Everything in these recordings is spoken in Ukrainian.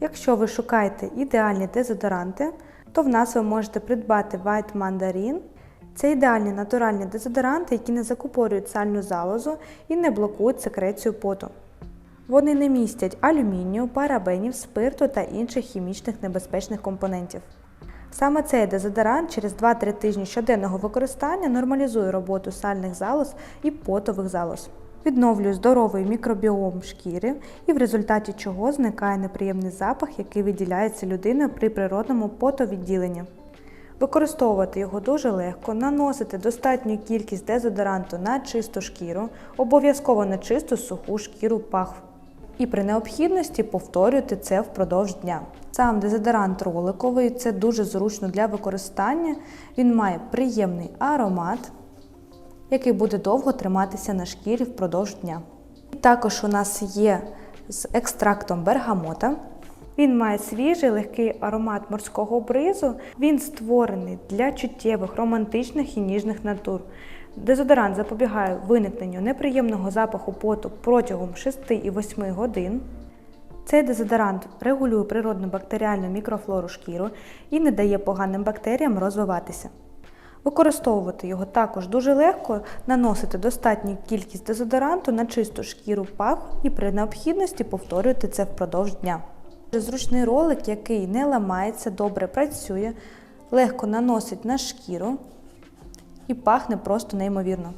Якщо ви шукаєте ідеальні дезодоранти, то в нас ви можете придбати White Mandarin. Це ідеальні натуральні дезодоранти, які не закупорюють сальну залозу і не блокують секрецію поту. Вони не містять алюмінію, парабенів, спирту та інших хімічних небезпечних компонентів. Саме цей дезодорант через 2-3 тижні щоденного використання нормалізує роботу сальних залоз і потових залоз. Відновлює здоровий мікробіом шкіри і в результаті чого зникає неприємний запах, який виділяється людиною при природному потовідділенні. Використовувати його дуже легко, наносити достатню кількість дезодоранту на чисту шкіру, обов'язково на чисту суху шкіру пахв. І при необхідності повторюйте це впродовж дня. Сам дезодорант роликовий це дуже зручно для використання. Він має приємний аромат, який буде довго триматися на шкірі впродовж дня. Також у нас є з екстрактом бергамота. Він має свіжий легкий аромат морського бризу. Він створений для чуттєвих, романтичних і ніжних натур. Дезодорант запобігає виникненню неприємного запаху поту протягом 6 і 8 годин. Цей дезодорант регулює природну бактеріальну мікрофлору шкіру і не дає поганим бактеріям розвиватися. Використовувати його також дуже легко, наносити достатню кількість дезодоранту на чисту шкіру пах і при необхідності повторювати це впродовж дня. Зручний ролик, який не ламається, добре працює, легко наносить на шкіру і пахне просто неймовірно.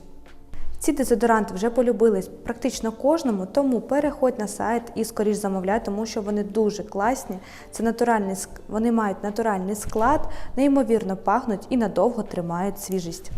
Ці дезодоранти вже полюбились практично кожному, тому переходь на сайт і скоріш замовляй, тому що вони дуже класні. Це натуральний вони мають натуральний склад, неймовірно пахнуть і надовго тримають свіжість.